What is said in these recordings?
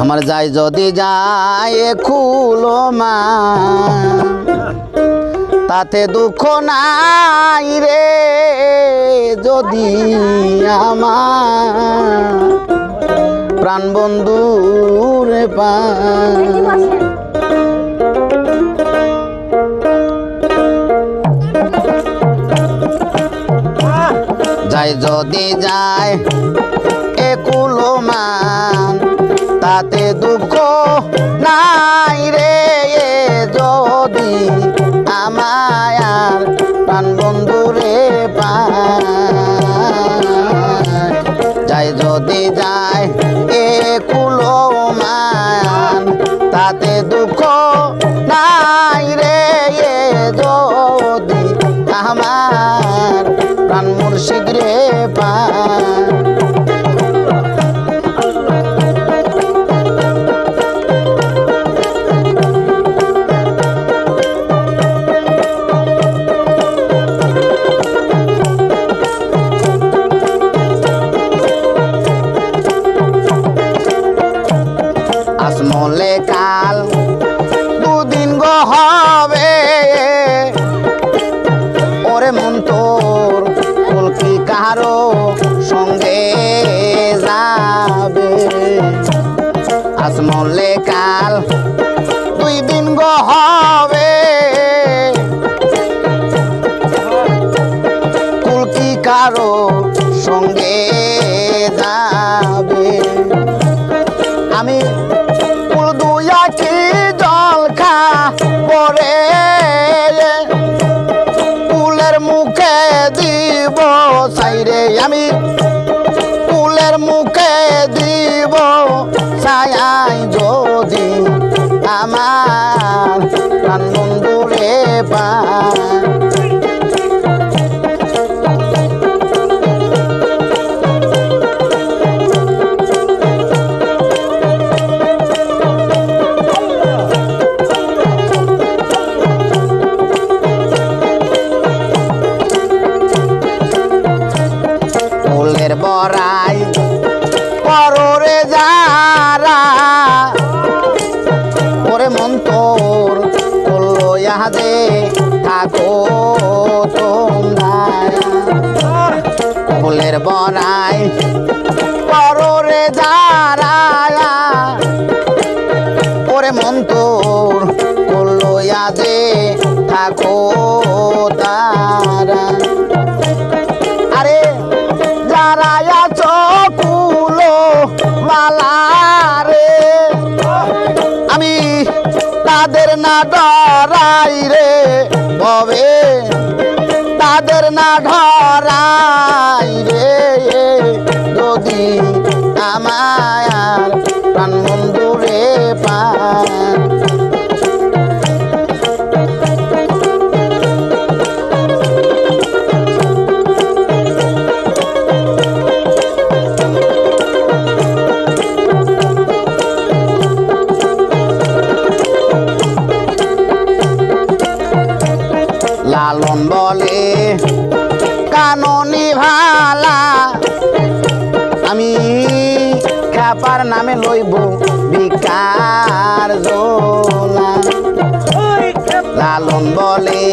আমার যাই যদি যায় খুলো মা। তাতে দুঃখ নাই রে যদি আমার। প্রাণ বন্ধু রে পা যদি যায় তাতে দুঃখ নাই রে, এ যদি আমায় আর প্রাণ বন্ধু রে যাই যদি যায় একুলো মান তাতে দুঃখ নাই রে, এ যদি আমার প্রাণ মুর্শিদ রে পায়। আসমলে কাল পরে কুলের মুখে দিব সাইরে আমি। কুলের মুখে দিব ছায়াই যদি আমার প্রাণ বন্ধুরে পা ফুলের বড়াই, পররে যারা ওরে মন তোর করল ইহাদে থাকো তারা। আরে যারা আছো কুলো মালারে। আমি তাদের না ডরাই রে, ভবে তাদের না ধরাই রে যদি আমায় প্রাণ মন্দুরে পায়। লালন বলে কাননি ভালা। আমি খাপার নামে লইব বিকার জোলা। লালন বলে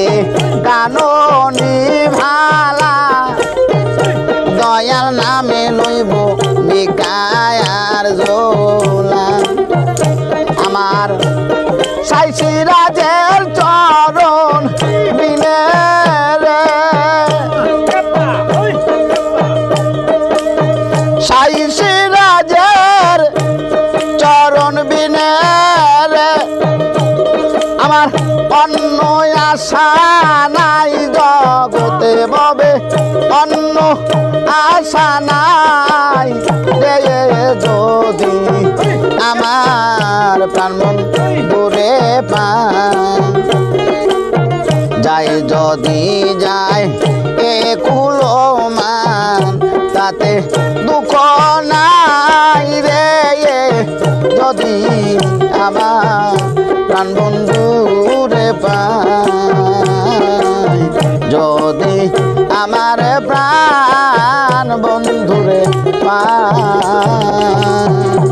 কাননি ভালা। দয়াল নামে লইব বিকার আশা নাই জগতে ববে, অন্য আশা নাই যদি আমার প্রাণ মন দূরে পায়। যাই যদি যায় এ কুলো তাতে দুঃখ নাই রে যদি আমার প্রাণ বন্ধু রে পাই যদি আমার প্রাণ বন্ধুরে পায়